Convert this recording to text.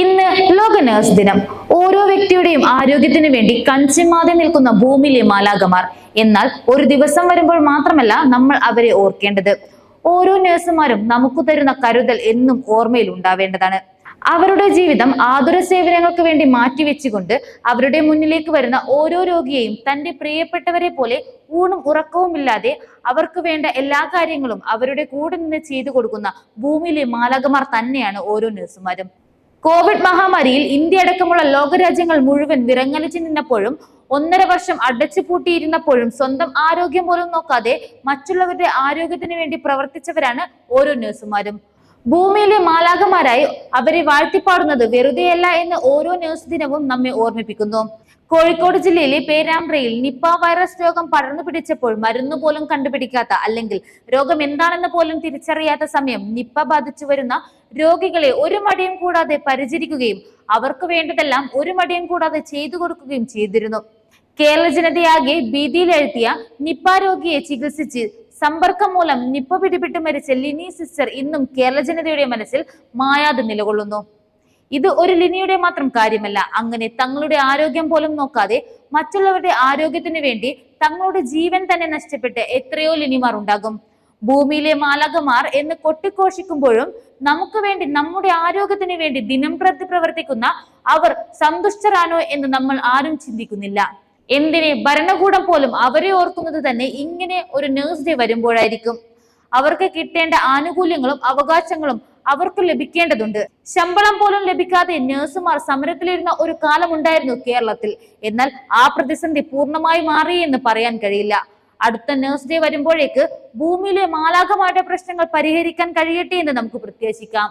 ഇന്ന് ലോക നഴ്സ് ദിനം. ഓരോ വ്യക്തിയുടെയും ആരോഗ്യത്തിന് വേണ്ടി കഞ്ചിമാതെ നിൽക്കുന്ന ഭൂമിയിലെ മാലാകമാർ എന്നാൽ ഒരു ദിവസം വരുമ്പോൾ മാത്രമല്ല നമ്മൾ അവരെ ഓർക്കേണ്ടത്. ഓരോ നഴ്സുമാരും നമുക്ക് തരുന്ന കരുതൽ എന്നും ഓർമ്മയിൽ ഉണ്ടാവേണ്ടതാണ്. അവരുടെ ജീവിതം ആതുര സേവനങ്ങൾക്ക് വേണ്ടി മാറ്റിവെച്ചുകൊണ്ട് അവരുടെ മുന്നിലേക്ക് വരുന്ന ഓരോ രോഗിയെയും തന്റെ പ്രിയപ്പെട്ടവരെ പോലെ ഊണും ഉറക്കവുമില്ലാതെ അവർക്ക് വേണ്ട എല്ലാ കാര്യങ്ങളും അവരുടെ കൂടെ നിന്ന് ചെയ്തു കൊടുക്കുന്ന ഭൂമിയിലെ മാലകമാർ തന്നെയാണ് ഓരോ നഴ്സുമാരും. കോവിഡ് മഹാമാരിയിൽ ഇന്ത്യ അടക്കമുള്ള ലോകരാജ്യങ്ങൾ മുഴുവൻ വിറങ്ങലിച്ചു നിന്നപ്പോഴും ഒന്നര വർഷം അടച്ചുപൂട്ടിയിരുന്നപ്പോഴും സ്വന്തം ആരോഗ്യം പോലും നോക്കാതെ മറ്റുള്ളവരുടെ ആരോഗ്യത്തിന് വേണ്ടി പ്രവർത്തിച്ചവരാണ് ഓരോ നഴ്സുമാരും. ഭൂമിയിലെ മാലാകമാരായി അവരെ വാഴ്ത്തിപ്പാടുന്നത് വെറുതെയല്ല എന്ന് ഓരോ നഴ്സ് ദിനവും നമ്മെ ഓർമ്മിപ്പിക്കുന്നു. കോഴിക്കോട് ജില്ലയിലെ പേരാമ്പ്രയിൽ നിപ്പ വൈറസ് രോഗം പടർന്നു പിടിച്ചപ്പോൾ മരുന്ന് പോലും കണ്ടുപിടിക്കാത്ത അല്ലെങ്കിൽ രോഗം എന്താണെന്ന് പോലും തിരിച്ചറിയാത്ത സമയം നിപ്പ ബാധിച്ചു വരുന്ന രോഗികളെ ഒരു മടിയും കൂടാതെ പരിചരിക്കുകയും അവർക്ക് വേണ്ടതെല്ലാം ഒരു മടിയും കൂടാതെ ചെയ്തു കൊടുക്കുകയും ചെയ്തിരുന്നു. കേരള ജനതയാകെ ഭീതിയിലെഴുത്തിയ നിപ്പ രോഗിയെ ചികിത്സിച്ച് സമ്പർക്കം മൂലം നിപ്പ പിടിപെട്ട് മരിച്ച ലിനി സിസ്റ്റർ ഇന്നും കേരള ജനതയുടെ മനസ്സിൽ മായാതെ നിലകൊള്ളുന്നു. ഇത് ഒരു ലിനിയുടെ മാത്രം കാര്യമല്ല. അങ്ങനെ തങ്ങളുടെ ആരോഗ്യം പോലും നോക്കാതെ മറ്റുള്ളവരുടെ ആരോഗ്യത്തിന് വേണ്ടി തങ്ങളുടെ ജീവൻ തന്നെ നഷ്ടപ്പെട്ട് എത്രയോ ലിനിമാർ ഉണ്ടാകും. ഭൂമിയിലെ മാലകമാർ എന്ന് കൊട്ടിഘോഷിക്കുമ്പോഴും നമുക്ക് വേണ്ടി നമ്മുടെ ആരോഗ്യത്തിന് വേണ്ടി ദിനം പ്രതി പ്രവർത്തിക്കുന്ന അവർ സന്തുഷ്ടരാണോ എന്ന് നമ്മൾ ആരും ചിന്തിക്കുന്നില്ല. എന്തിനെ? ഭരണകൂടം പോലും അവരെ ഓർക്കുന്നത് തന്നെ ഇങ്ങനെ ഒരു നേഴ്സ് ഡേ വരുമ്പോഴായിരിക്കും. അവർക്ക് കിട്ടേണ്ട ആനുകൂല്യങ്ങളും അവകാശങ്ങളും അവർക്ക് ലഭിക്കേണ്ടതുണ്ട്. ശമ്പളം പോലും ലഭിക്കാതെ നഴ്സുമാർ സമരത്തിലിരുന്ന ഒരു കാലമുണ്ടായിരുന്നു കേരളത്തിൽ. എന്നാൽ ആ പ്രതിസന്ധി പൂർണമായി മാറി എന്ന് പറയാൻ കഴിയില്ല. അടുത്ത നഴ്സ് ഡേ വരുമ്പോഴേക്ക് ഭൂമിയിലെ മാലാകമാരുടെ പ്രശ്നങ്ങൾ പരിഹരിക്കാൻ കഴിയട്ടെ എന്ന് നമുക്ക് പ്രത്യാശിക്കാം.